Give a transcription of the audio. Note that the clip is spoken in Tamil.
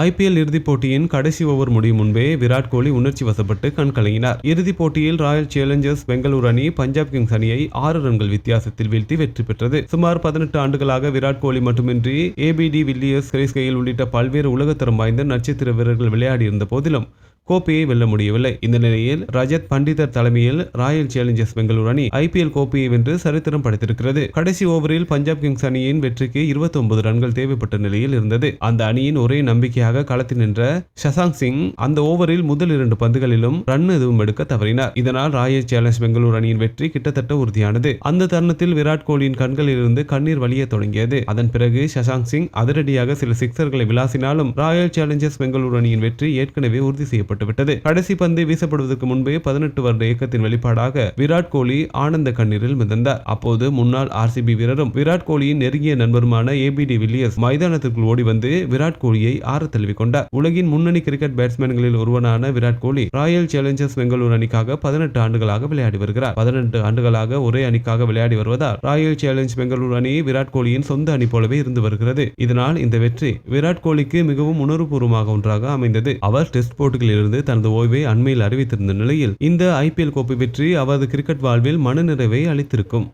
ஐபிஎல் இறுதிப் போட்டியின் கடைசி ஓவர் முடியும் முன்பே விராட் கோலி உணர்ச்சி வசப்பட்டு கண்கலங்கினார் இறுதிப் போட்டியில் ராயல் சேலஞ்சர்ஸ் பெங்களூரு அணி பஞ்சாப் கிங்ஸ் அணியை ஆறு ரன்கள் வித்தியாசத்தில் வீழ்த்தி வெற்றி பெற்றது. சுமார் பதினெட்டு ஆண்டுகளாக விராட் கோலி மட்டுமின்றி ஏபிடி வில்லியர்ஸ் கிறிஸ் உள்ளிட்ட பல்வேறு உலகத்தரம் வாய்ந்த நட்சத்திர வீரர்கள் விளையாடியிருந்த போதிலும் கோப்பையை வெல்ல முடியவில்லை. இந்த நிலையில் ரஜத் பண்டிதர் தலைமையில் ராயல் சேலஞ்சர்ஸ் பெங்களூர் அணி ஐபிஎல் கோப்பையை வென்று சரித்திரம் படைத்திருக்கிறது. கடைசி ஓவரில் பஞ்சாப் கிங்ஸ் அணியின் வெற்றிக்கு 29 ரன்கள் தேவைப்பட்ட நிலையில் இருந்தது. அந்த அணியின் ஒரே நம்பிக்கையாக களத்தில் நின்ற சசாங் சிங் அந்த ஓவரில் முதல் இரண்டு பந்துகளிலும் ரன் எதுவும் எடுக்க தவறினார். இதனால் ராயல் சேலஞ்ச் பெங்களூர் அணியின் வெற்றி கிட்டத்தட்ட உறுதியானது. அந்த தருணத்தில் விராட் கோலியின் கண்களில் இருந்து கண்ணீர் வழிய தொடங்கியது. அதன் பிறகு சசாங் சிங் அதிரடியாக சில சிக்சர்களை விளாசினாலும் ராயல் சேலஞ்சர்ஸ் பெங்களூர் அணியின் வெற்றி ஏற்கனவே உறுதி செய்யப்பட்டுவிட்டது. கடைசி பந்து வீசப்படுவதற்கு முன்பே பதினெட்டு வருட இயக்கத்தின் வெளிப்பாடாக விராட் கோலி ஆனந்த கண்ணீரில் மிதந்தார். அப்போது முன்னாள் ஆர்சிபி வீரரும் விராட் கோலியின் நெருங்கிய நண்பருமான ஏபிடி வில்லியர்ஸ் மைதானத்திற்குள் ஓடி வந்து விராட் கோலியை ஆற தழுவிக் கொண்டார் உலகின் முன்னணி கிரிக்கெட் பேட்ஸ்மேன்களில் ஒருவனான விராட் கோலி ராயல் சேலஞ்சர்ஸ் பெங்களூர் அணிக்காக பதினெட்டு ஆண்டுகளாக விளையாடி வருகிறார். பதினெட்டு ஆண்டுகளாக ஒரே அணிக்காக விளையாடி வருவதால் ராயல் சேலஞ்ச் பெங்களூர் அணி விராட் கோலியின் சொந்த அணி போலவே இருந்து வருகிறது. இதனால் இந்த வெற்றி விராட் கோலிக்கு மிகவும் உணர்வுபூர்வமாக ஒன்றாக அமைந்தது. அவர் டெஸ்ட் போட்டிகளில் இருந்து தனது ஓய்வை அண்மையில் அறிவித்திருந்த நிலையில் இந்த ஐபிஎல் கோப்பை வெற்றி அவரது கிரிக்கெட் வாழ்வில் மனநிறைவை அளித்திருக்கும்.